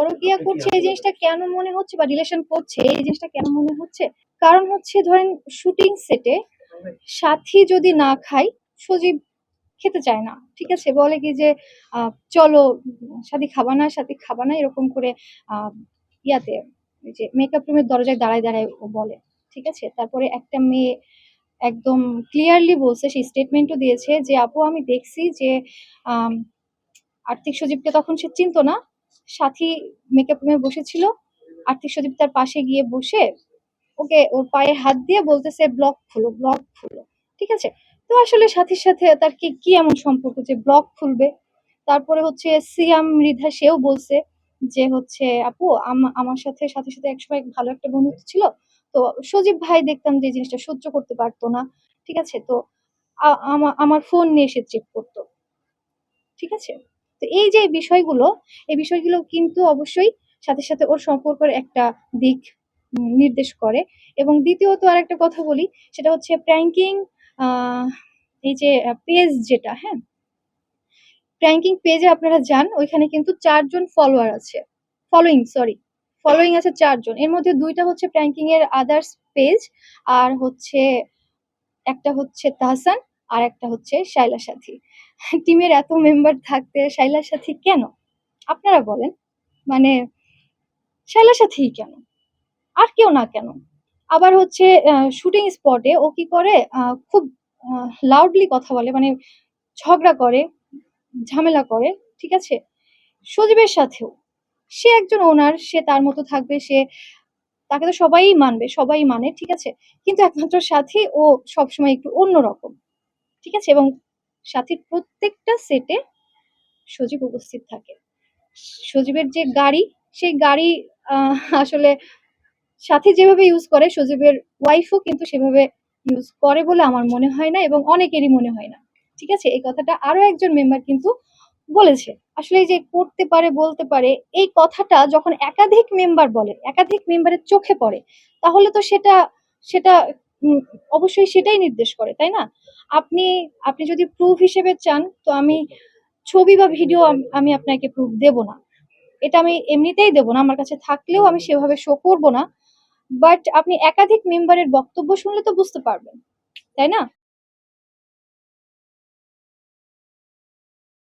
পরকিয়া করছে এই জিনিসটা কেন মনে হচ্ছে বা রিলেশন করছে এই জিনিসটা কেন মনে হচ্ছে? কারণ হচ্ছে ধরেন শুটিং সেটে সাথী যদি না খায় সজীব খেতে চায় না ঠিক আছে? বলে কি যে চলো সাথী খাবা না সাথী খাবা না এরকম করে ইয়াতে যে মেকআপ রুমের দরজায় দাঁড়ায় দাঁড়ায় ও বলে ঠিক আছে? তারপরে একটা মেয়ে একদম ক্লিয়ারলি বলছে সেই স্টেটমেন্টও দিয়েছে যে আপু আমি দেখছি যে আর্থিক সজীবকে তখন সে চিনতো না সাথী মেকআপ রুমে বসেছিল। আর্থিক সজীব তার পাশে গিয়ে বসে ওকে ওর পায়ে হাত দিয়ে বলতেছে ব্লক খুলো ব্লক খুলো। ঠিক আছে? তো আসলে সাথীর সাথে তার কি কি এমন সম্পর্ক যে ব্লক খুলবে? তারপরে হচ্ছে সিয়াম মৃধা সেও বলছে যে হচ্ছে, আপু, আম- আমার সাথে সাথে সাথে একসময় ভালো একটা বন্ধুত্ব ছিল। তো সজীব ভাই দেখতাম যে জিনিসটা সহ্য করতে পারতো না। ঠিক আছে? তো আমা- আমার ফোন নিয়ে এসে চেক করতো। ঠিক আছে? তো এই যে বিষয়গুলো, এই বিষয়গুলো কিন্তু অবশ্যই সাথে সাথে ওর সম্পর্কের একটা দিক নির্দেশ করে। এবং দ্বিতীয়ত আর একটা কথা বলি, সেটা হচ্ছে প্র্যাঙ্কিং এই যে পেজ যেটা হ্যাঁ? প্র্যাঙ্কিং পেজে আপনারা যান, ওইখানে কিন্তু চারজন ফলোয়ার আছে। ফলোইং সরি ফলোইং আছে চারজন। এর মধ্যে দুইটা হচ্ছে প্র্যাঙ্কিং এর আদার্স পেজ আর হচ্ছে একটা হচ্ছে তাহসান আর একটা হচ্ছে শাইলা সাথী। টিমের এত মেম্বার থাকতে শাইলার সাথী কেন? আপনারা বলেন। মানে শাইলার সাথী কেন? আর কেউ না কেন? আবার হচ্ছে শুটিং স্পটে ও কি করে? খুব লাউডলি কথা বলে মানে ঝগড়া করে, ঝামেলা করে, ঠিক আছে? সজীবের সাথেও। সে একজন ওনার সে তার মতো থাকবে, সে তাকে তো সবাই মানবে, সবাই মানে ঠিক আছে? কিন্তু একমাত্র সাথী ও সবসময় একটু অন্যরকম। ঠিক আছে? এবং সাথীর প্রত্যেকটা সেটে সজীব উপস্থিত থাকে। সজীবের যে গাড়ি, সেই গাড়ি আসলে সাথী যেভাবে ইউজ করে, সজীবের ওয়াইফও কিন্তু সেভাবে ইউজ করে বলে আমার মনে হয় না এবং অনেকেরই মনে হয় না। ঠিক আছে? এই কথাটা আরও একজন মেম্বার কিন্তু বলেছে। আসলে যে করতে পারে, বলতে পারে, এই কথাটা যখন একাধিক মেম্বার বলে, একাধিক মেম্বারের চোখে পড়ে, তাহলে তো সেটা সেটা অবশ্যই সেটাই নির্দেশ করে, তাই না? আপনি আপনি যদি প্রুফ হিসেবে চান, তো আমি ছবি বা ভিডিও আমি আপনাকে প্রুফ দেব না। এটা আমি এমনিতেই দেব না, আমার কাছে থাকলেও আমি সেভাবে শো করব না। বাট আপনি একাধিক মেম্বারের বক্তব্য শুনলে তো বুঝতে পারবেন, তাই না?